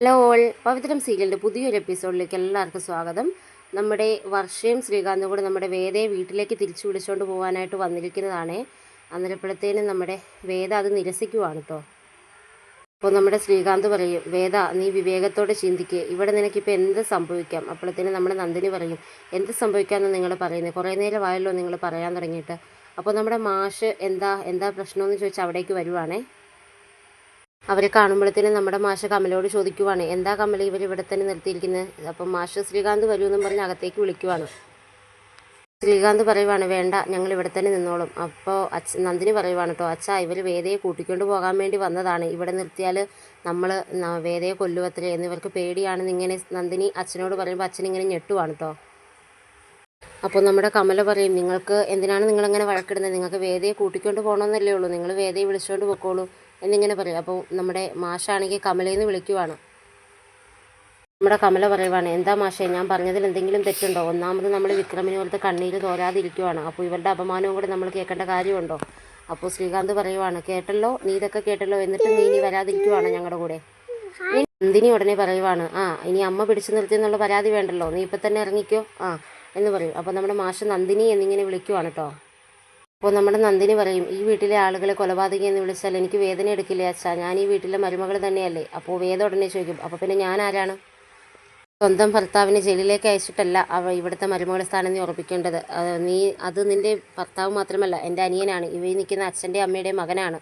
Hello all. പവിത്രം സീരിയലിന്റെ പുതിയൊരു എപ്പിസോഡിലേക്ക് എല്ലാവർക്കും സ്വാഗതം. നമ്മുടെ വർഷയും ശ്രീകാന്തും കൂടെ നമ്മുടെ വേദയെ വീട്ടിലേക്ക് തിരിച്ചു വിളിച്ചുകൊണ്ട് പോകാനായിട്ട് വന്നിരിക്കുന്നതാണ്. അന്നേരപ്പോഴത്തേനും നമ്മുടെ വേദ അത് നിരസിക്കുവാണ് കേട്ടോ അപ്പോൾ നമ്മുടെ ശ്രീകാന്ത് പറയും വേദ നീ വിവേകത്തോടെ ചിന്തിക്കുക ഇവിടെ നിനക്കിപ്പോൾ എന്ത് സംഭവിക്കാം? അപ്പോഴത്തേനും നമ്മുടെ നന്ദിനി പറയും എന്ത് സംഭവിക്കാമെന്ന് നിങ്ങൾ പറയുന്നത് കുറേ നേരമായല്ലോ നിങ്ങൾ പറയാൻ തുടങ്ങിയിട്ട്. അപ്പോൾ നമ്മുടെ മാഷ് എന്താ എന്താ പ്രശ്നമെന്ന് ചോദിച്ചാൽ അവിടേക്ക് വരുവാണേ. അവരെ കാണുമ്പോഴത്തേനും നമ്മുടെ മാഷ കമലോട് ചോദിക്കുവാണ് എന്താ കമല ഇവർ ഇവിടെ തന്നെ നിർത്തിയിരിക്കുന്നത് അപ്പം മാഷ ശ്രീകാന്ത് വരുമെന്നും പറഞ്ഞ് അകത്തേക്ക് വിളിക്കുവാണ്. ശ്രീകാന്ത് പറയുവാണ് വേണ്ട ഞങ്ങൾ ഇവിടെ തന്നെ നിന്നോളും. അപ്പോൾ അച്ഛ നന്ദിനി പറയുവാണ് കേട്ടോ അച്ഛ ഇവർ വേദയെ കൂട്ടിക്കൊണ്ട് പോകാൻ വേണ്ടി വന്നതാണ്. ഇവിടെ നിർത്തിയാൽ നമ്മൾ വേദയെ കൊല്ലുവത്രേ എന്നിവർക്ക് പേടിയാണെന്ന് ഇങ്ങനെ നന്ദിനി അച്ഛനോട് പറയുമ്പോൾ അച്ഛനിങ്ങനെ ഞെട്ടുവാണ് കേട്ടോ. അപ്പോൾ നമ്മുടെ കമല പറയും നിങ്ങൾക്ക് എന്തിനാണ് നിങ്ങളങ്ങനെ വഴക്കിടുന്നത്? നിങ്ങൾക്ക് വേദയെ കൂട്ടിക്കൊണ്ട് പോകണമെന്നല്ലേ ഉള്ളൂ. നിങ്ങൾ വേദയെ വിളിച്ചുകൊണ്ട് പൊക്കോളൂ. എന്നിങ്ങനെ പറയും. അപ്പോൾ നമ്മുടെ മാഷാണെങ്കിൽ കമലയെന്ന് വിളിക്കുവാണ്. നമ്മുടെ കമല പറയുവാണ് എന്താ മാഷേ ഞാൻ പറഞ്ഞതിൽ എന്തെങ്കിലും തെറ്റുണ്ടോ? ഒന്നാമത് നമ്മൾ വിക്രമിനെ പോലത്തെ കണ്ണീര് തോരാതിരിക്കുവാണ്. അപ്പോൾ ഇവരുടെ അപമാനവും കൂടെ നമ്മൾ കേൾക്കേണ്ട കാര്യമുണ്ടോ? അപ്പോൾ ശ്രീകാന്ത് പറയുവാണ് കേട്ടല്ലോ നീ ഇതൊക്കെ കേട്ടല്ലോ. എന്നിട്ട് നീ ഇനി വരാതിരിക്കുവാണ് ഞങ്ങളുടെ കൂടെ. നന്ദിനി ഉടനെ പറയുവാണ് ആ ഇനി അമ്മ പിടിച്ചു നിർത്തി എന്നുള്ള പരാതി വേണ്ടല്ലോ. നീ ഇപ്പം തന്നെ ഇറങ്ങിക്കോ. ആ എന്ന് പറയും. അപ്പോൾ നമ്മുടെ മാഷ നന്ദിനി എന്നിങ്ങനെ വിളിക്കുവാണ് കേട്ടോ. അപ്പോൾ നമ്മുടെ നന്ദിനി പറയും ഈ വീട്ടിലെ ആളുകളെ കൊലപാതകി എന്ന് വിളിച്ചാൽ എനിക്ക് വേദന എടുക്കില്ല അച്ഛാ? ഞാൻ ഈ വീട്ടിലെ മരുമകൾ തന്നെയല്ലേ? അപ്പോൾ വേദ ഉടനെ ചോദിക്കും അപ്പോൾ പിന്നെ ഞാൻ ആരാണ്? സ്വന്തം ഭർത്താവിനെ ജയിലിലേക്ക് അയച്ചിട്ടല്ല അവ ഇവിടുത്തെ മരുമകൾ സ്ഥാനം നീ ഉറപ്പിക്കേണ്ടത്. നീ അത് നിന്റെ ഭർത്താവ് മാത്രമല്ല എന്റെ അനിയനാണ്. ഇവയിൽ നിൽക്കുന്ന അച്ഛന്റെ അമ്മയുടെ മകനാണ്.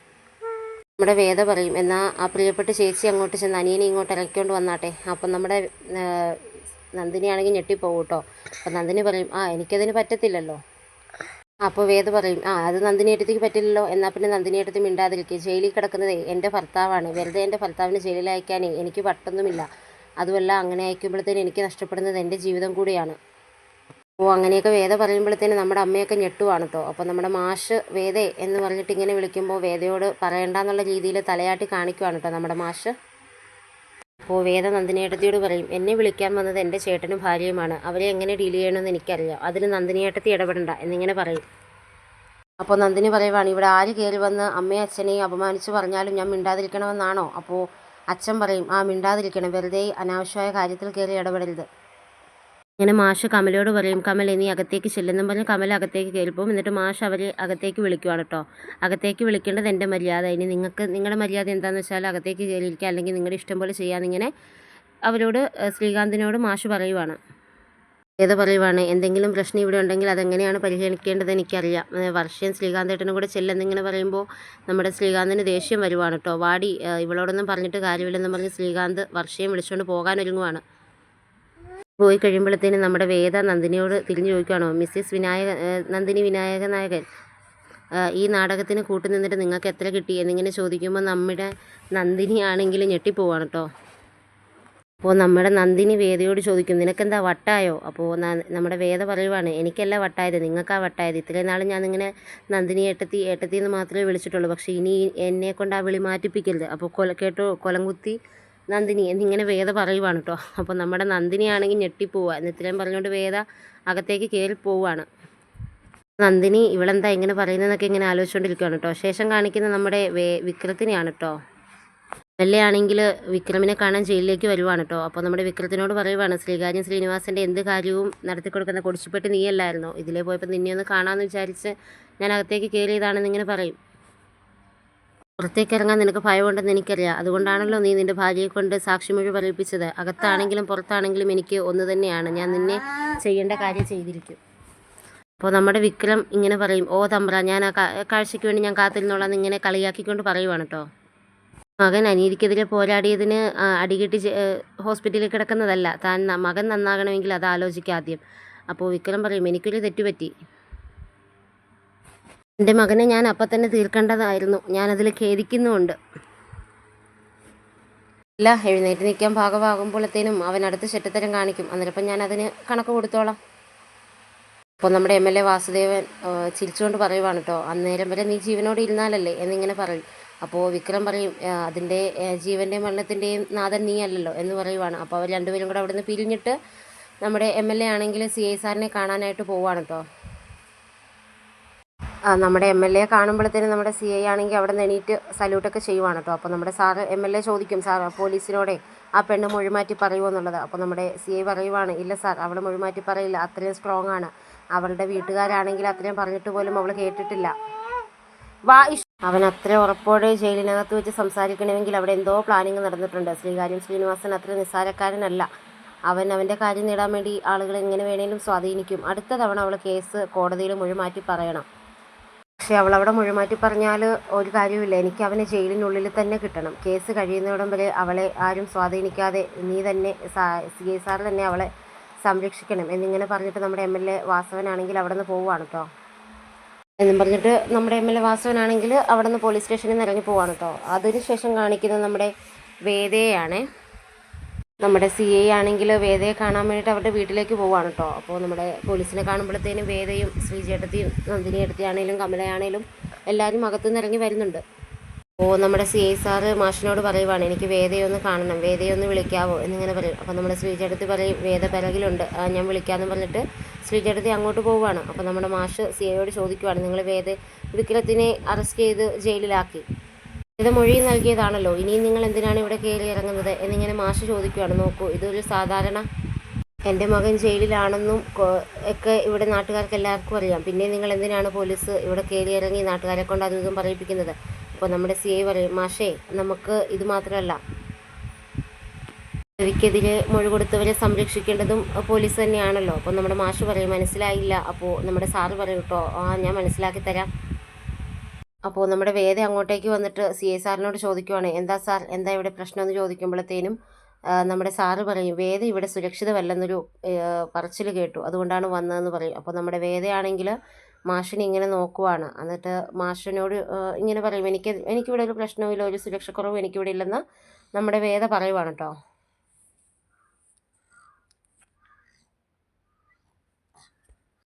നമ്മുടെ വേദ പറയും എന്നാൽ ആ പ്രിയപ്പെട്ട ചേച്ചി അങ്ങോട്ട് ചെന്ന് അനിയനെ ഇങ്ങോട്ട് ഇറക്കിക്കൊണ്ട് വന്നാട്ടെ. അപ്പം നമ്മുടെ നന്ദിനിയാണെങ്കിൽ ഞെട്ടിപ്പോകൂട്ടോ കേട്ടോ. അപ്പം നന്ദിനി പറയും ആ എനിക്കതിന് പറ്റത്തില്ലല്ലോ. അപ്പോൾ വേദ പറയും ആ അത് നന്ദിനിയേട്ടത്തേക്ക് പറ്റില്ലല്ലോ എന്നാൽ പിന്നെ നന്ദിനിയേട്ടത്തി മിണ്ടാതിരിക്കുക ജയിലിൽ കിടക്കുന്നത് എന്റെ ഭർത്താവാണ്. വെറുതെ എന്റെ ഭർത്താവിനെ ജയിലിൽ അയക്കാനേ എനിക്ക് പട്ടൊന്നുമില്ല. അതുമല്ല അങ്ങനെ അയക്കുമ്പോഴത്തേനും എനിക്ക് നഷ്ടപ്പെടുന്നത് എന്റെ ജീവിതം കൂടിയാണ്. ഓ അങ്ങനെയൊക്കെ വേദ പറയുമ്പോഴത്തേനും നമ്മുടെ അമ്മയൊക്കെ ഞെട്ടുവാണ് കേട്ടോ അപ്പോൾ നമ്മുടെ മാഷ് വേദേ എന്ന് പറഞ്ഞിട്ട് ഇങ്ങനെ വിളിക്കുമ്പോൾ വേദയോട് പറയണ്ടെന്നുള്ള രീതിയിൽ തലയാട്ടി കാണിക്കുവാണ് കേട്ടോ നമ്മുടെ മാഷ്. അപ്പോൾ വേദ നന്ദിനിയേട്ടത്തിയോട് പറയും എന്നെ വിളിക്കാൻ വന്നത് എന്റെ ചേട്ടനും ഭാര്യയുമാണ്. അവരെ എങ്ങനെ ഡീൽ ചെയ്യണമെന്ന് എനിക്കറിയാം. അതിന് നന്ദിനിയേട്ടത്തി ഇടപെടണ്ട എന്നിങ്ങനെ പറയും. അപ്പോൾ നന്ദിനി പറയുവാണ് ഇവിടെ ആര് കയറി വന്ന് അമ്മയും അച്ഛനെയും അപമാനിച്ച് പറഞ്ഞാലും ഞാൻ മിണ്ടാതിരിക്കണമെന്നാണോ? അപ്പോൾ അച്ഛൻ പറയും ആ മിണ്ടാതിരിക്കണം വെറുതെ അനാവശ്യമായ കാര്യത്തിൽ കയറി ഇടപെടരുത്. ഇങ്ങനെ മാഷ് കമലയോട് പറയും കമല നീ അകത്തേക്ക് ചെല്ലുന്നും പറഞ്ഞ് കമൽ അകത്തേക്ക് കയറിപ്പോവും. എന്നിട്ട് മാഷ് അവരെ അകത്തേക്ക് വിളിക്കുവാണ് കേട്ടോ. അകത്തേക്ക് വിളിക്കേണ്ടത് എന്റെ മര്യാദ. ഇനി നിങ്ങൾക്ക് നിങ്ങളുടെ മര്യാദ എന്താണെന്ന് വെച്ചാൽ അകത്തേക്ക് കയറിയിരിക്കുക. അല്ലെങ്കിൽ നിങ്ങളുടെ ഇഷ്ടം പോലെ ചെയ്യാമെന്നിങ്ങനെ അവരോട് ശ്രീകാന്തിനോട് മാഷ് പറയുവാണ്. ഏത് പറയുവാണ് എന്തെങ്കിലും പ്രശ്നം ഇവിടെ ഉണ്ടെങ്കിൽ അതെങ്ങനെയാണ് പരിഗണിക്കേണ്ടത് എനിക്കറിയാം. വർഷയും ശ്രീകാന്തേട്ടനും കൂടെ ചെല്ലെന്നിങ്ങനെ പറയുമ്പോൾ നമ്മുടെ ശ്രീകാന്തിന് ദേഷ്യം വരുവാണ് കേട്ടോ വാടി ഇവളോടൊന്നും പറഞ്ഞിട്ട് കാര്യമില്ലെന്ന് പറഞ്ഞ് ശ്രീകാന്ത് വർഷയും വിളിച്ചുകൊണ്ട് പോകാനൊരുങ്ങുവാണ്. പോയി കഴിയുമ്പോഴത്തേനും നമ്മുടെ വേദ നന്ദിനിയോട് തിരിഞ്ഞു ചോദിക്കുകയാണോ മിസ്സിസ് വിനായക നന്ദിനി വിനായക നായകൻ ഈ നാടകത്തിന് കൂട്ടുനിന്നിട്ട് നിങ്ങൾക്ക് എത്ര കിട്ടി എന്നിങ്ങനെ ചോദിക്കുമ്പോൾ നമ്മുടെ നന്ദിനി ആണെങ്കിൽ ഞെട്ടിപ്പോവാണ് കേട്ടോ അപ്പോൾ നമ്മുടെ നന്ദിനി വേദയോട് ചോദിക്കും നിനക്കെന്താ വട്ടായോ? അപ്പോൾ നമ്മുടെ വേദ പറയുവാണ് എനിക്കല്ല വട്ടായത് നിങ്ങൾക്കാ വട്ടായത്. ഇത്രയും നാൾ ഞാൻ ഇങ്ങനെ നന്ദിനി ഏട്ടത്തി ഏട്ടത്തി എന്ന് മാത്രമേ വിളിച്ചിട്ടുള്ളൂ പക്ഷേ ഇനി എന്നെ കൊണ്ട് ആ വിളി മാറ്റിപ്പിക്കരുത്. അപ്പോൾ കൊല കേട്ടോ കൊലംകുത്തി നന്ദിനി എന്നിങ്ങനെ വേദ പറയുവാണ് കേട്ടോ അപ്പോൾ നമ്മുടെ നന്ദിനിയാണെങ്കിൽ ഞെട്ടിപ്പോവുക എന്ന് ഇത്രയും പറഞ്ഞുകൊണ്ട് വേദ അകത്തേക്ക് കയറി പോവുകയാണ് നന്ദിനി ഇവളെന്താ ഇങ്ങനെ പറയുന്നതെന്നൊക്കെ ഇങ്ങനെ ആലോചിച്ചുകൊണ്ടിരിക്കുകയാണ് കേട്ടോ ശേഷം കാണിക്കുന്ന നമ്മുടെ വേ വിക്രത്തിനെയാണ് കേട്ടോ ആണെങ്കിൽ വിക്രമിനെ കാണാൻ ജയിലിലേക്ക് വരുവാണ് കേട്ടോ അപ്പോൾ നമ്മുടെ വിക്രത്തിനോട് പറയുവാണ് ശ്രീകാര്യം ശ്രീനിവാസന്റെ എന്ത് കാര്യവും നടത്തി കൊടുക്കുന്ന കൊടിച്ചുപെട്ട് നീയല്ലായിരുന്നോ? ഇതിലേ പോയപ്പോൾ നിന്നെ ഒന്ന് കാണാമെന്ന് വിചാരിച്ച് ഞാൻ അകത്തേക്ക് കയറിയതാണെന്ന് ഇങ്ങനെ പറയും. പുറത്തേക്ക് ഇറങ്ങാൻ നിനക്ക് ഭയമുണ്ടെന്ന് എനിക്കറിയാം. അതുകൊണ്ടാണല്ലോ നീ നിന്റെ ഭാര്യയെ കൊണ്ട് സാക്ഷിമൊഴി പറയിപ്പിച്ചത്. അകത്താണെങ്കിലും പുറത്താണെങ്കിലും എനിക്ക് ഒന്ന് തന്നെയാണ്. ഞാൻ നിന്നെ ചെയ്യേണ്ട കാര്യം ചെയ്തിരിക്കും. അപ്പോൾ നമ്മുടെ വിക്രം ഇങ്ങനെ പറയും ഓ തമ്പ്ര ഞാൻ ആ കാഴ്ചയ്ക്ക് വേണ്ടി ഞാൻ കാത്തിരുന്നോളാം ഇങ്ങനെ കളിയാക്കിക്കൊണ്ട് പറയുവാണ് കേട്ടോ മകൻ അനീതിക്കെതിരെ പോരാടിയതിന് അടികിട്ടി ഹോസ്പിറ്റലിൽ കിടക്കുന്നതല്ല. താൻ മകൻ നന്നാകണമെങ്കിൽ അത് ആലോചിക്കുക ആദ്യം. അപ്പോൾ വിക്രം പറയും എനിക്കൊരു തെറ്റുപറ്റി. എന്റെ മകനെ ഞാൻ അപ്പം തന്നെ തീർക്കേണ്ടതായിരുന്നു. ഞാനതിൽ ഖേദിക്കുന്നുമുണ്ട്. ഇല്ല എഴുന്നേറ്റ് നിൽക്കാൻ ഭാഗമാകുമ്പോഴത്തേനും അവൻ അടുത്ത് ചെറ്റത്തരം കാണിക്കും. അന്നേരപ്പം ഞാൻ അതിന് കണക്ക് കൊടുത്തോളാം. അപ്പോൾ നമ്മുടെ എം എൽ എ വാസുദേവൻ ചിരിച്ചുകൊണ്ട് പറയുവാണ് കേട്ടോ അന്നേരം വരെ നീ ജീവനോട് ഇരുന്നാലല്ലേ? എന്നിങ്ങനെ പറയും. അപ്പോൾ വിക്രം പറയും "ആ, അതിന്റെ ജീവന്റെ മരണത്തിന്റെയും നാഥൻ നീ അല്ലല്ലോ എന്ന് പറയുവാണ്. അപ്പോൾ അവർ രണ്ടുപേരും കൂടെ അവിടുന്ന് പിരിഞ്ഞിട്ട് നമ്മുടെ എം എൽ എ ആണെങ്കിൽ സി ഐ സാറിനെ കാണാനായിട്ട് പോവാണ് കേട്ടോ നമ്മുടെ എം എൽ എ കാണുമ്പോഴത്തേനും നമ്മുടെ സി ഐ ആണെങ്കിൽ അവിടെ നിന്ന് എണീറ്റ് സല്യൂട്ടൊക്കെ ചെയ്യുവാണ് കേട്ടോ അപ്പോൾ നമ്മുടെ സാറ് എം എൽ എ ചോദിക്കും സാർ പോലീസിനോടെ ആ പെണ്ണ് മൊഴിമാറ്റി പറയുമോ എന്നുള്ളത്. അപ്പോൾ നമ്മുടെ സി ഐ പറയുവാണ് ഇല്ല സാർ അവൾ മൊഴിമാറ്റി പറയില്ല അത്രയും സ്ട്രോങ് ആണ്. അവളുടെ വീട്ടുകാരാണെങ്കിൽ അത്രയും പറഞ്ഞിട്ട് പോലും അവൾ കേട്ടിട്ടില്ല. വാ ഇഷ്- അവൻ അത്ര ഉറപ്പോടെ ജയിലിനകത്ത് വെച്ച് സംസാരിക്കണമെങ്കിൽ അവിടെ എന്തോ പ്ലാനിങ് നടന്നിട്ടുണ്ട്. ശ്രീകാര്യം ശ്രീനിവാസൻ അത്ര നിസ്സാരക്കാരനല്ല. അവൻ അവന്റെ കാര്യം നേടാൻ വേണ്ടി ആളുകളെ എങ്ങനെ വേണേലും സ്വാധീനിക്കും. അടുത്ത തവണ അവൾ കേസ് കോടതിയിൽ മുഴുമാറ്റി പറയണം. പക്ഷേ അവൾ അവിടെ മുഴുമാറ്റി പറഞ്ഞാൽ ഒരു കാര്യമില്ല എനിക്ക് അവനെ ജയിലിനുള്ളിൽ തന്നെ കിട്ടണം. കേസ് കഴിയുന്നിടം വരെ അവളെ ആരും സ്വാധീനിക്കാതെ നീ തന്നെ സി എസ് ആർ തന്നെ അവളെ സംരക്ഷിക്കണം എന്നിങ്ങനെ പറഞ്ഞിട്ട് നമ്മുടെ എം എൽ എ വാസവനാണെങ്കിൽ അവിടെ നിന്ന് പോവുകയാണ് കേട്ടോ എന്നും പറഞ്ഞിട്ട് നമ്മുടെ എം എൽ എ വാസവനാണെങ്കിൽ അവിടെ നിന്ന് പോലീസ് സ്റ്റേഷനിൽ നിന്ന് ഇറങ്ങി പോവാണ് കേട്ടോ അതിനുശേഷം കാണിക്കുന്നത് നമ്മുടെ വേദയെയാണ്. നമ്മുടെ സി ഐ ആണെങ്കിൽ വേദയെ കാണാൻ വേണ്ടിയിട്ട് അവരുടെ വീട്ടിലേക്ക് പോവാണ് കേട്ടോ അപ്പോൾ നമ്മുടെ പോലീസിനെ കാണുമ്പോഴത്തേനും വേദയും ശ്രീചേട്ടത്തിയും നന്ദിനി എടുത്തിയാണേലും കമലയാണേലും എല്ലാവരും അകത്തുനിന്ന് ഇറങ്ങി വരുന്നുണ്ട്. അപ്പോൾ നമ്മുടെ സി ഐ സാറ് മാഷിനോട് പറയുവാണ് എനിക്ക് വേദയൊന്ന് കാണണം വേദയൊന്ന് വിളിക്കാവോ? എന്നിങ്ങനെ പറയും. അപ്പോൾ നമ്മുടെ ശ്രീചേട്ടത്തി പറയും വേദ പിറകിലുണ്ട്. ഞാൻ വിളിക്കാമെന്ന് പറഞ്ഞിട്ട് ശ്രീചേട്ടത്തി അങ്ങോട്ട് പോവുകയാണ് അപ്പോൾ നമ്മുടെ മാഷ് സി ഐയോട് ചോദിക്കുവാണ് നിങ്ങൾ വേദ വിക്രത്തിനെ അറസ്റ്റ് ചെയ്ത് ജയിലിലാക്കി. ഇത് മൊഴി നൽകിയതാണല്ലോ. ഇനിയും നിങ്ങൾ എന്തിനാണ് ഇവിടെ കയറി ഇറങ്ങുന്നത്? എന്നിങ്ങനെ മാഷ് ചോദിക്കുവാണ് നോക്കൂ ഇതൊരു സാധാരണ എന്റെ മകൻ ജയിലിലാണെന്നും ഒക്കെ ഇവിടെ നാട്ടുകാർക്ക് എല്ലാവർക്കും അറിയാം. പിന്നെ നിങ്ങൾ എന്തിനാണ് പോലീസ് ഇവിടെ കയറി ഇറങ്ങി നാട്ടുകാരെ കൊണ്ട് അതും ഇതും പറയിപ്പിക്കുന്നത്? അപ്പോൾ നമ്മുടെ സി ഐ പറയും മാഷേ നമുക്ക് ഇത് മാത്രമല്ല രവിക്കെതിരെ മൊഴി കൊടുത്തവരെ സംരക്ഷിക്കേണ്ടതും പോലീസ് തന്നെയാണല്ലോ. അപ്പോൾ നമ്മുടെ മാഷ് പറയും മനസ്സിലായില്ല. അപ്പോൾ നമ്മുടെ സാറ് പറയും കേട്ടോ ആ ഞാൻ മനസ്സിലാക്കി തരാം. അപ്പോൾ നമ്മുടെ വേദ അങ്ങോട്ടേക്ക് വന്നിട്ട് സി ഐ സാറിനോട് ചോദിക്കുവാണ് എന്താ സാർ എന്താ ഇവിടെ പ്രശ്നം എന്ന് ചോദിക്കുമ്പോഴത്തേനും നമ്മുടെ സാറ് പറയും വേദ ഇവിടെ സുരക്ഷിതമല്ലെന്നൊരു പറച്ചിൽ കേട്ടു. അതുകൊണ്ടാണ് വന്നതെന്ന് പറയും. അപ്പോൾ നമ്മുടെ വേദയാണെങ്കിൽ മാഷിനെ ഇങ്ങനെ നോക്കുവാണ്. എന്നിട്ട് മാഷിനോട് ഇങ്ങനെ പറയും എനിക്ക് എനിക്കിവിടെ ഒരു പ്രശ്നവുമില്ല ഒരു സുരക്ഷക്കുറവും എനിക്കിവിടെ ഇല്ലെന്ന് നമ്മുടെ വേദ പറയുവാണ് കേട്ടോ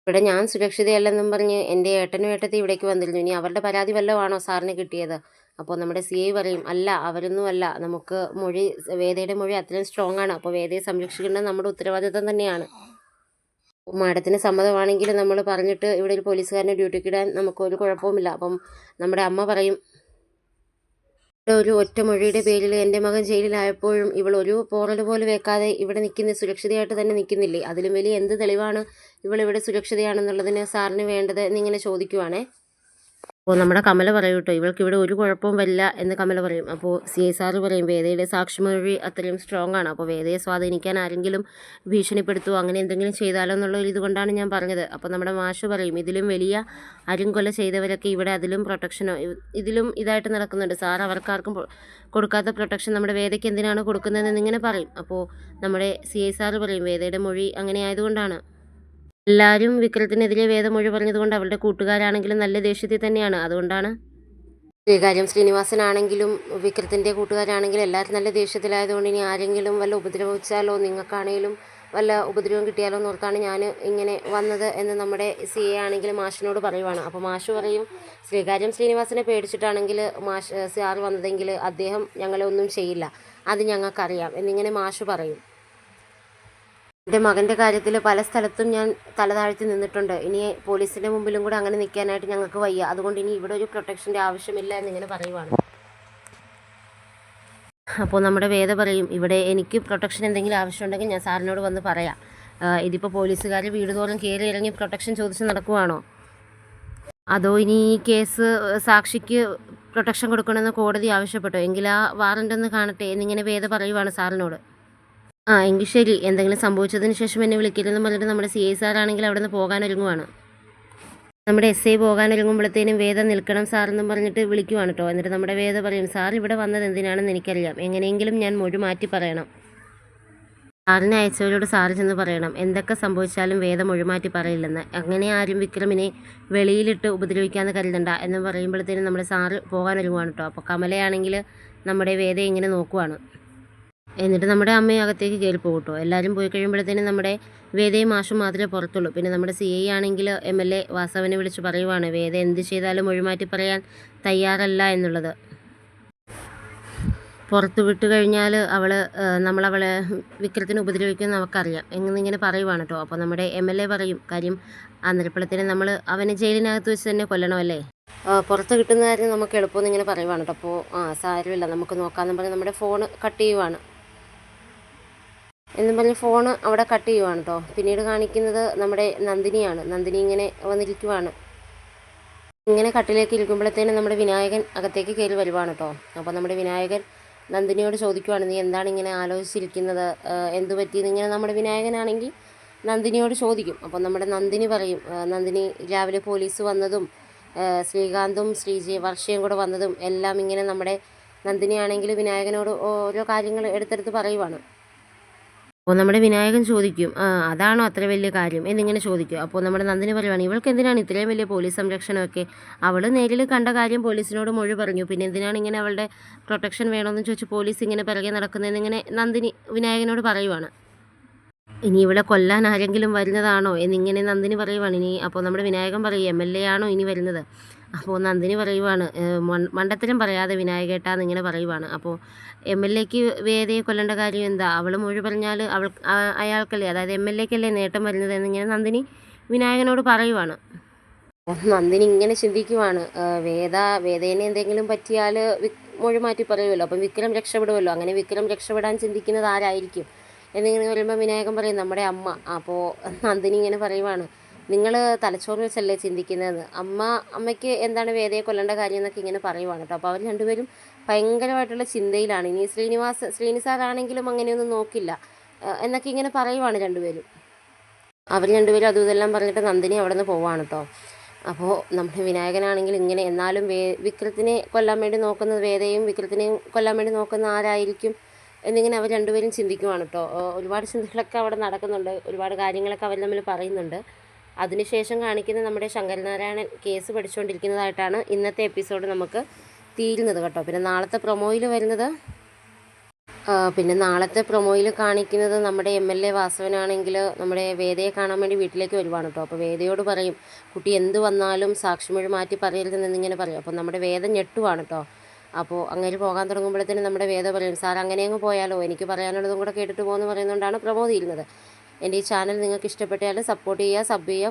ഇവിടെ ഞാൻ സുരക്ഷിതയല്ലെന്നും പറഞ്ഞ് എന്റെ ഏട്ടനും ഏട്ടത്തി ഇവിടേക്ക് വന്നിരുന്നു. ഇനി അവരുടെ പരാതി വല്ലതാണോ സാറിന് കിട്ടിയത്? അപ്പോൾ നമ്മുടെ സി ഐ പറയും അല്ല അവരൊന്നുമല്ല. നമുക്ക് മൊഴി വേദയുടെ മൊഴി അത്രയും സ്ട്രോങ് ആണ്. അപ്പോൾ വേദയെ സംരക്ഷിക്കേണ്ടത് നമ്മുടെ ഉത്തരവാദിത്തം തന്നെയാണ്. മാഡത്തിന് സമ്മതമാണെങ്കിൽ നമ്മൾ പറഞ്ഞിട്ട് ഇവിടെ ഒരു പോലീസുകാരനെ ഡ്യൂട്ടിക്ക് ഇടാൻ നമുക്ക് ഒരു കുഴപ്പവുമില്ല. അപ്പം നമ്മുടെ അമ്മ പറയും ഇവിടെ ഒരു ഒറ്റമൊഴിയുടെ പേരിൽ എന്റെ മകൻ ജയിലിലായപ്പോഴും ഇവൾ ഒരു പോറൽ പോലെ വെക്കാതെ ഇവിടെ നിൽക്കുന്ന സുരക്ഷിതയായിട്ട് തന്നെ നിൽക്കുന്നില്ലേ? അതിലും വലിയ എന്ത് തെളിവാണ് ഇവൾ ഇവിടെ സുരക്ഷിതയാണെന്നുള്ളതിന് സാറിന് വേണ്ടത് എന്നിങ്ങനെ ചോദിക്കുവാണേ. അപ്പോൾ നമ്മുടെ കമല പറയും കേട്ടോ ഇവൾക്ക് ഇവിടെ ഒരു കുഴപ്പവും വല്ല എന്ന് കമല പറയും. അപ്പോൾ സി എസ് ആർ പറയും വേദയുടെ സാക്ഷിമൊഴി അത്രയും സ്ട്രോങ് ആണ്. അപ്പോൾ വേദയെ സ്വാധീനിക്കാൻ ആരെങ്കിലും ഭീഷണിപ്പെടുത്തുമോ അങ്ങനെ എന്തെങ്കിലും ചെയ്താലോ എന്നുള്ള ഒരു ഇതുകൊണ്ടാണ് ഞാൻ പറഞ്ഞത്. അപ്പോൾ നമ്മുടെ മാഷ് പറയും ഇതിലും വലിയ അരുംകൊല ചെയ്തവരൊക്കെ ഇവിടെ അതിലും പ്രൊട്ടക്ഷനോ ഇതിലും ഇതായിട്ട് നടക്കുന്നുണ്ട്. സാർ അവർക്കാർക്കും കൊടുക്കാത്ത പ്രൊട്ടക്ഷൻ നമ്മുടെ വേദയ്ക്ക് എന്തിനാണ് കൊടുക്കുന്നതെന്ന് ഇങ്ങനെ പറയും. അപ്പോൾ നമ്മുടെ സി എസ് ആർ പറയും വേദയുടെ മൊഴി അങ്ങനെ ആയതുകൊണ്ടാണ്. എല്ലാവരും വിക്രത്തിനെതിരെ വേദമൊഴി പറഞ്ഞതുകൊണ്ട് അവളുടെ കൂട്ടുകാരാണെങ്കിലും നല്ല ദേഷ്യത്തിൽ തന്നെയാണ്. അതുകൊണ്ടാണ് ശ്രീകാര്യം ശ്രീനിവാസനാണെങ്കിലും വിക്രത്തിന്റെ കൂട്ടുകാരാണെങ്കിലും എല്ലാവരും നല്ല ദേഷ്യത്തിലായതുകൊണ്ട് ഇനി ആരെങ്കിലും വല്ല ഉപദ്രവിച്ചാലോ നിങ്ങൾക്കാണെങ്കിലും വല്ല ഉപദ്രവം കിട്ടിയാലോ എന്നോർത്താണ് ഞാൻ ഇങ്ങനെ വന്നത് എന്ന് നമ്മുടെ സി എ ആണെങ്കിൽ മാഷിനോട് പറയുവാണ്. അപ്പോൾ മാഷ് പറയും ശ്രീകാര്യം ശ്രീനിവാസനെ പേടിച്ചിട്ടാണെങ്കിൽ മാഷ് സാർ വന്നതെങ്കിൽ അദ്ദേഹം ഞങ്ങളെ ഒന്നും ചെയ്യില്ല. അത് ഞങ്ങൾക്കറിയാം എന്നിങ്ങനെ മാഷ് പറയും. എന്റെ മകന്റെ കാര്യത്തിൽ പല സ്ഥലത്തും ഞാൻ തലതാഴ്ത്തി നിന്നിട്ടുണ്ട്. ഇനി പോലീസിന്റെ മുമ്പിലും കൂടെ അങ്ങനെ നിൽക്കാനായിട്ട് ഞങ്ങൾക്ക് വയ്യ. അതുകൊണ്ട് ഇനി ഇവിടെ ഒരു പ്രൊട്ടക്ഷന്റെ ആവശ്യമില്ല എന്നിങ്ങനെ പറയുവാണ്. അപ്പോൾ നമ്മുടെ വേദ പറയും ഇവിടെ എനിക്ക് പ്രൊട്ടക്ഷൻ എന്തെങ്കിലും ആവശ്യമുണ്ടെങ്കിൽ ഞാൻ സാറിനോട് വന്ന് പറയാം. ഇതിപ്പോൾ പോലീസുകാർ വീട് തോറും കയറി ഇറങ്ങി പ്രൊട്ടക്ഷൻ ചോദിച്ച് നടക്കുവാണോ? അതോ ഇനി ഈ കേസ് സാക്ഷിക്ക് പ്രൊട്ടക്ഷൻ കൊടുക്കണമെന്ന് കോടതി ആവശ്യപ്പെട്ടു? എങ്കിൽ ആ വാറന്റ് ഒന്ന് കാണട്ടെ എന്നിങ്ങനെ വേദ പറയുവാണ് സാറിനോട്. ആ എങ്കിൽ ശരി. എന്തെങ്കിലും സംഭവിച്ചതിന് ശേഷം എന്നെ വിളിക്കരുതെന്ന് പറഞ്ഞിട്ട് നമ്മുടെ സി ഐ സാറാണെങ്കിൽ അവിടെ നിന്ന് പോകാനൊരുങ്ങുവാണ്. നമ്മുടെ എസ് ഐ പോകാനൊരുങ്ങുമ്പോഴത്തേനും വേദ നിൽക്കണം സാറെന്നും പറഞ്ഞിട്ട് വിളിക്കുവാണ് കേട്ടോ എന്നിട്ട് നമ്മുടെ വേദ പറയും സാർ ഇവിടെ വന്നത് എന്തിനാണെന്ന് എനിക്കറിയാം. എങ്ങനെയെങ്കിലും ഞാൻ മൊഴി മാറ്റി പറയണം. സാറിനെ അയച്ചവരോട് സാറ് ചെന്ന് പറയണം. എന്തൊക്കെ സംഭവിച്ചാലും വേദം ഒഴിമാറ്റി പറയില്ലെന്ന്. അങ്ങനെ ആരും വിക്രമിനെ വെളിയിലിട്ട് ഉപദ്രവിക്കാമെന്ന് കരുതണ്ട എന്ന് പറയുമ്പോഴത്തേനും നമ്മുടെ സാറ് പോകാനൊരുങ്ങുവാണ് കേട്ടോ അപ്പോൾ കമലയാണെങ്കിൽ നമ്മുടെ വേദയെ ഇങ്ങനെ നോക്കുവാണ്. എന്നിട്ട് നമ്മുടെ അമ്മയും അകത്തേക്ക് കയറി പോകും എല്ലാവരും പോയി കഴിയുമ്പോഴത്തേനും നമ്മുടെ വേദയും മാഷും മാത്രമേ പുറത്തുള്ളൂ. പിന്നെ നമ്മുടെ സി ഐ ആണെങ്കിൽ എം എൽ എ വാസവനെ വിളിച്ച് പറയുവാണ് വേദ എന്ത് ചെയ്താലും ഒഴിമാറ്റി പറയാൻ തയ്യാറല്ല എന്നുള്ളത്. പുറത്ത് വിട്ട് കഴിഞ്ഞാൽ അവൾ നമ്മളവളെ വിക്രത്തിന് ഉപദ്രവിക്കുമെന്ന് നമുക്കറിയാം എന്നിങ്ങനെ പറയുവാണ് കേട്ടോ. അപ്പോൾ നമ്മുടെ എം എൽ എ പറയും കാര്യം അന്നേരപ്പളത്തിന് നമ്മൾ അവനെ ജയിലിനകത്ത് വെച്ച് തന്നെ കൊല്ലണമല്ലേ? പുറത്ത് കിട്ടുന്ന കാര്യം നമുക്ക് എളുപ്പമെന്ന് ഇങ്ങനെ പറയുവാണ് കേട്ടോ. അപ്പോൾ ആ സാരമില്ല. നമുക്ക് നോക്കാമെന്ന് പറഞ്ഞ് നമ്മുടെ ഫോൺ കട്ട് ചെയ്യുവാണ്. എന്നും പറഞ്ഞ് ഫോൺ അവിടെ കട്ട് ചെയ്യുവാണ് കേട്ടോ പിന്നീട് കാണിക്കുന്നത് നമ്മുടെ നന്ദിനിയാണ്. നന്ദിനി ഇങ്ങനെ വന്നിരിക്കുവാണ്. ഇങ്ങനെ കട്ടിലേക്ക് ഇരിക്കുമ്പോഴത്തേനും നമ്മുടെ വിനായകൻ അകത്തേക്ക് കയറി വരുവാണ് കേട്ടോ അപ്പോൾ നമ്മുടെ വിനായകൻ നന്ദിനിയോട് ചോദിക്കുവാണ് നീ എന്താണ് ഇങ്ങനെ ആലോചിച്ചിരിക്കുന്നത്? എന്ത് പറ്റിയെന്ന്? ഇങ്ങനെ നമ്മുടെ വിനായകനാണെങ്കിൽ നന്ദിനിയോട് ചോദിക്കും. അപ്പോൾ നമ്മുടെ നന്ദിനി പറയും നന്ദിനി രാവിലെ പോലീസ് വന്നതും ശ്രീകാന്തും ശ്രീജി വർഷയും കൂടെ വന്നതും എല്ലാം ഇങ്ങനെ നമ്മുടെ നന്ദിനിയാണെങ്കിൽ വിനായകനോട് ഓരോ കാര്യങ്ങൾ എടുത്തെടുത്ത് പറയുവാണ്. അപ്പോൾ നമ്മുടെ വിനായകൻ ചോദിക്കും അതാണോ അത്ര വലിയ കാര്യം? എന്നിങ്ങനെ ചോദിക്കും. അപ്പോൾ നമ്മുടെ നന്ദിനി പറയുവാണ് ഇവൾക്ക് എന്തിനാണ് ഇത്രയും വലിയ പോലീസ് സംരക്ഷണമൊക്കെ? അവൾ നേരിൽ കണ്ട കാര്യം പോലീസിനോട് മൊഴി പറഞ്ഞു. പിന്നെ എന്തിനാണ് ഇങ്ങനെ അവളുടെ പ്രൊട്ടക്ഷൻ വേണമെന്ന് ചോദിച്ച് പോലീസ് ഇങ്ങനെ പിറകെ നടക്കുന്നതെന്ന് ഇങ്ങനെ നന്ദിനി വിനായകനോട് പറയുവാണ്. ഇനി ഇവിടെ കൊല്ലാൻ ആരെങ്കിലും വരുന്നതാണോ? എന്നിങ്ങനെ നന്ദിനി പറയുവാണ്. ഇനി അപ്പോൾ നമ്മുടെ വിനായകൻ പറയും എം എൽ എ ആണോ ഇനി വരുന്നത്? അപ്പോൾ നന്ദിനി പറയുവാണ് "ഏഹ് മണ്ടത്തരം പറയാതെ വിനായകേട്ടാന്ന് ഇങ്ങനെ പറയുവാണ്. അപ്പോൾ എം എൽ എക്ക് വേദയെ കൊല്ലേണ്ട കാര്യം എന്താ? അവൾ മൊഴി പറഞ്ഞാൽ അവൾ അയാൾക്കല്ലേ അതായത് എം എൽ എക്കല്ലേ നേട്ടം വരുന്നത് എന്നിങ്ങനെ നന്ദിനി വിനായകനോട് പറയുവാണ്. നന്ദിനി ഇങ്ങനെ ചിന്തിക്കുവാണ് വേദ വേദേനെ എന്തെങ്കിലും പറ്റിയാൽ മൊഴി മാറ്റി പറയുമല്ലോ അപ്പം വിക്രം രക്ഷപ്പെടുമല്ലോ അങ്ങനെ വിക്രം രക്ഷപ്പെടാൻ ചിന്തിക്കുന്നത് ആരായിരിക്കും? എന്നിങ്ങനെ പറയുമ്പോൾ വിനായകൻ പറയും നമ്മുടെ അമ്മ. അപ്പോൾ നന്ദിനി ഇങ്ങനെ പറയുവാണ് നിങ്ങൾ തലച്ചോറ് വെച്ചല്ലേ ചിന്തിക്കുന്നതെന്ന്? അമ്മ അമ്മയ്ക്ക് എന്താണ് വേദയെ കൊല്ലേണ്ട കാര്യം എന്നൊക്കെ ഇങ്ങനെ പറയുവാണ് കേട്ടോ. അപ്പോൾ അവർ രണ്ടുപേരും ഭയങ്കരമായിട്ടുള്ള ചിന്തയിലാണ്. ഇനി ശ്രീനിവാസ് ശ്രീനിസാറാണെങ്കിലും അങ്ങനെയൊന്നും നോക്കില്ല. എന്നൊക്കെ ഇങ്ങനെ പറയുവാണ് രണ്ടുപേരും. അവർ രണ്ടുപേരും അതും ഇതെല്ലാം പറഞ്ഞിട്ട് നന്ദിനി അവിടെ നിന്ന് പോവാണ് കേട്ടോ. അപ്പോൾ നമ്മുടെ വിനായകനാണെങ്കിൽ ഇങ്ങനെ എന്നാലും വേ വിക്രത്തിനെ കൊല്ലാൻ വേണ്ടി നോക്കുന്നത് വേദയും വിക്രത്തിനെയും കൊല്ലാൻ വേണ്ടി നോക്കുന്ന ആരായിരിക്കും എന്നിങ്ങനെ അവർ രണ്ടുപേരും ചിന്തിക്കുവാണ് കേട്ടോ. ഒരുപാട് ചിന്തകളൊക്കെ അവിടെ നടക്കുന്നുണ്ട്. ഒരുപാട് കാര്യങ്ങളൊക്കെ അവർ തമ്മിൽ പറയുന്നുണ്ട്. അതിനുശേഷം കാണിക്കുന്ന നമ്മുടെ ശങ്കരനാരായണൻ കേസ് പഠിച്ചുകൊണ്ടിരിക്കുന്നതായിട്ടാണ് ഇന്നത്തെ എപ്പിസോഡ് നമുക്ക് തീരുന്നത് കേട്ടോ. പിന്നെ നാളത്തെ പ്രൊമോയിൽ വരുന്നത് പിന്നെ നാളത്തെ പ്രൊമോയിൽ കാണിക്കുന്നത് നമ്മുടെ എം എൽ എ വാസവനാണെങ്കിൽ നമ്മുടെ വേദയെ കാണാൻ വേണ്ടി വീട്ടിലേക്ക് വരുവാണ് കേട്ടോ. അപ്പോൾ വേദയോട് പറയും കുട്ടി എന്ത് വന്നാലും സാക്ഷിമൊഴി മാറ്റി പറയരുതെന്നിങ്ങനെ പറയും. അപ്പോൾ നമ്മുടെ വേദ ഞെട്ടുവാണ് കേട്ടോ. അപ്പോൾ അങ്ങനെ പോകാൻ തുടങ്ങുമ്പോഴത്തേനും നമ്മുടെ വേദ പറയും സാർ അങ്ങനെ അങ്ങ് പോയാലോ? എനിക്ക് പറയാനുള്ളതും കൂടെ കേട്ടിട്ട് പോകുമെന്ന് പറയുന്നതുകൊണ്ടാണ് പ്രമോദ് തീരുന്നത്. എന്റെ ഈ ചാനൽ നിങ്ങൾക്ക് ഇഷ്ടപ്പെട്ടാൽ സപ്പോർട്ട് ചെയ്യുക സബ് ചെയ്യുക.